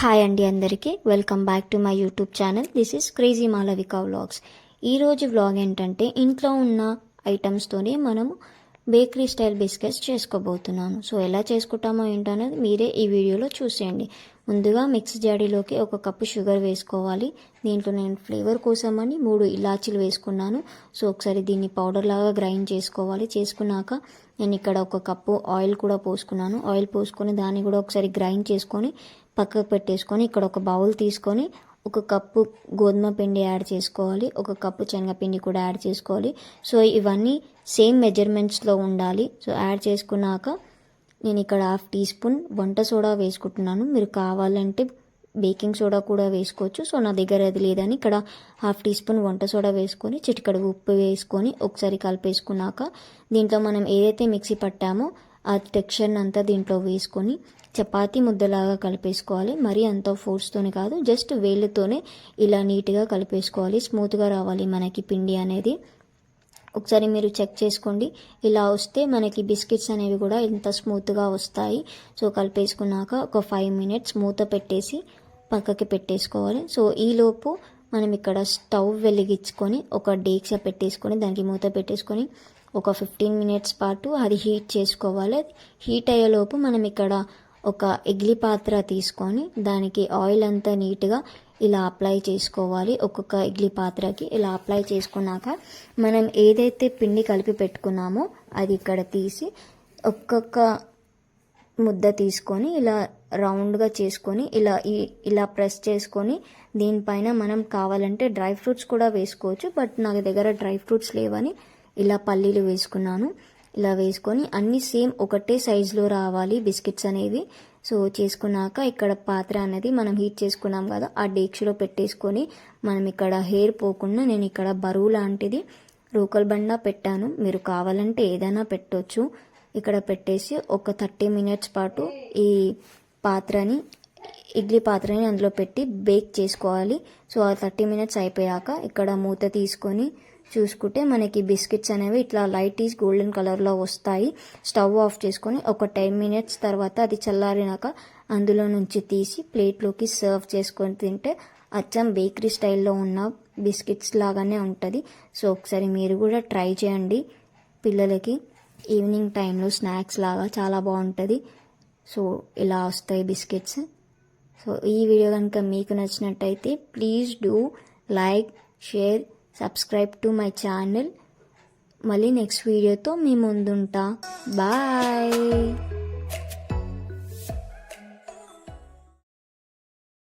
Hi అండి అందరికీ. Welcome back to my YouTube channel this is crazy Malavika vlogs ఈరోజు vlog ఏంటంటే ఇంట్లో ఉన్న ఐటమ్స్తోనే మనము బేకరీ స్టైల్ బిస్కెట్స్ చేసుకోబోతున్నాను. సో ఎలా చేసుకుంటామో ఏంటో అనేది మీరే ఈ వీడియోలో చూసేయండి. ముందుగా మిక్స్ జాడీలోకి ఒక కప్పు షుగర్ వేసుకోవాలి. దీంట్లో నేను ఫ్లేవర్ కోసమని మూడు ఇలాచీలు వేసుకున్నాను. సో ఒకసారి దీన్ని పౌడర్ లాగా గ్రైండ్ చేసుకోవాలి. చేసుకున్నాక నేను ఇక్కడ ఒక కప్పు ఆయిల్ కూడా పోసుకున్నాను. ఆయిల్ పోసుకొని దాన్ని కూడా ఒకసారి గ్రైండ్ చేసుకొని పక్కకు పెట్టేసుకొని ఇక్కడ ఒక బౌల్ తీసుకొని ఒక కప్పు గోధుమ పిండి యాడ్ చేసుకోవాలి ఒక కప్పు శనగపిండి కూడా యాడ్ చేసుకోవాలి. సో ఇవన్నీ సేమ్ మెజర్మెంట్స్లో ఉండాలి. సో యాడ్ చేసుకున్నాక నేను ఇక్కడ హాఫ్ టీ స్పూన్ వంట సోడా వేసుకుంటున్నాను. మీరు కావాలంటే బేకింగ్ సోడా కూడా వేసుకోవచ్చు. సో నా దగ్గర అది లేదని ఇక్కడ హాఫ్ టీ స్పూన్ వంట సోడా వేసుకొని చిటికడ ఉప్పు వేసుకొని ఒకసారి కలిపేసుకున్నాక దీంట్లో మనం ఏదైతే మిక్సీ పట్టామో ఆ టెక్స్చర్ని అంతా దీంట్లో వేసుకొని చపాతీ ముద్దలాగా కలిపేసుకోవాలి. మరీ అంత ఫోర్స్తోనే కాదు జస్ట్ వేళ్ళతోనే ఇలా నీట్గా కలిపేసుకోవాలి. స్మూత్గా రావాలి మనకి పిండి అనేది. ఒకసారి మీరు చెక్ చేసుకోండి. ఇలా వస్తే మనకి బిస్కెట్స్ అనేవి కూడా ఇంత స్మూత్గా వస్తాయి. సో కలిపేసుకున్నాక ఒక ఫైవ్ మినిట్స్ మూత పెట్టేసి పక్కకి పెట్టేసుకోవాలి. సో ఈలోపు మనం ఇక్కడ స్టవ్ వెలిగించుకొని ఒక డేక్ష పెట్టేసుకొని దానికి మూత పెట్టేసుకొని ఒక ఫిఫ్టీన్ మినిట్స్ పాటు అది హీట్ చేసుకోవాలి. హీట్ అయ్యేలోపు మనం ఇక్కడ ఒక ఇడ్లీ పాత్ర తీసుకొని దానికి ఆయిల్ అంతా నీట్గా ఇలా అప్లై చేసుకోవాలి. ఒక్కొక్క ఇడ్లీ పాత్రకి ఇలా అప్లై చేసుకున్నాక మనం ఏదైతే పిండి కలిపి పెట్టుకున్నామో అది ఇక్కడ తీసి ఒక్కొక్క ముద్ద తీసుకొని ఇలా రౌండ్గా చేసుకొని ఇలా ఇలా ప్రెస్ చేసుకొని దీనిపైన మనం కావాలంటే డ్రై ఫ్రూట్స్ కూడా వేసుకోవచ్చు బట్ నా దగ్గర డ్రై ఫ్రూట్స్ లేవని ఇలా పల్లీలు వేసుకున్నాను. ఇలా వేసుకొని అన్ని సేమ్ ఒకటే సైజులో రావాలి బిస్కెట్స్ అనేవి. సో చేసుకున్నాక ఇక్కడ పాత్ర అనేది మనం హీట్ చేసుకున్నాం కదా ఆ డేక్షలో పెట్టేసుకొని మనం ఇక్కడ హెయిర్ పోకుండా నేను ఇక్కడ బరువు లాంటిది రూకల్ బండ పెట్టాను. మీరు కావాలంటే ఏదైనా పెట్టొచ్చు. ఇక్కడ పెట్టేసి ఒక థర్టీ మినిట్స్ పాటు ఈ పాత్రని ఇడ్లీ పాత్రని అందులో పెట్టి బేక్ చేసుకోవాలి. సో ఆ థర్టీ మినిట్స్ అయిపోయాక ఇక్కడ మూత తీసుకొని చూసుకుంటే మనకి బిస్కెట్స్ అనేవి ఇట్లా లైట్ ఈస్ గోల్డెన్ కలర్లో వస్తాయి. స్టవ్ ఆఫ్ చేసుకొని ఒక టెన్ మినిట్స్ తర్వాత అది చల్లారినాక అందులో నుంచి తీసి ప్లేట్లోకి సర్వ్ చేసుకొని తింటే అచ్చం బేకరీ స్టైల్లో ఉన్న బిస్కెట్స్ లాగానే ఉంటుంది. సో ఒకసారి మీరు కూడా ట్రై చేయండి పిల్లలకి. ఈవినింగ్ టైంలో స్నాక్స్ లాగా చాలా బాగుంటుంది. సో ఇలా వస్తాయి బిస్కెట్స్. సో ఈ వీడియో కనుక మీకు నచ్చినట్టయితే please do like share subscribe to my channel. మళ్ళీ నెక్స్ట్ వీడియోతో మీ ముందుంటా. బాయ్!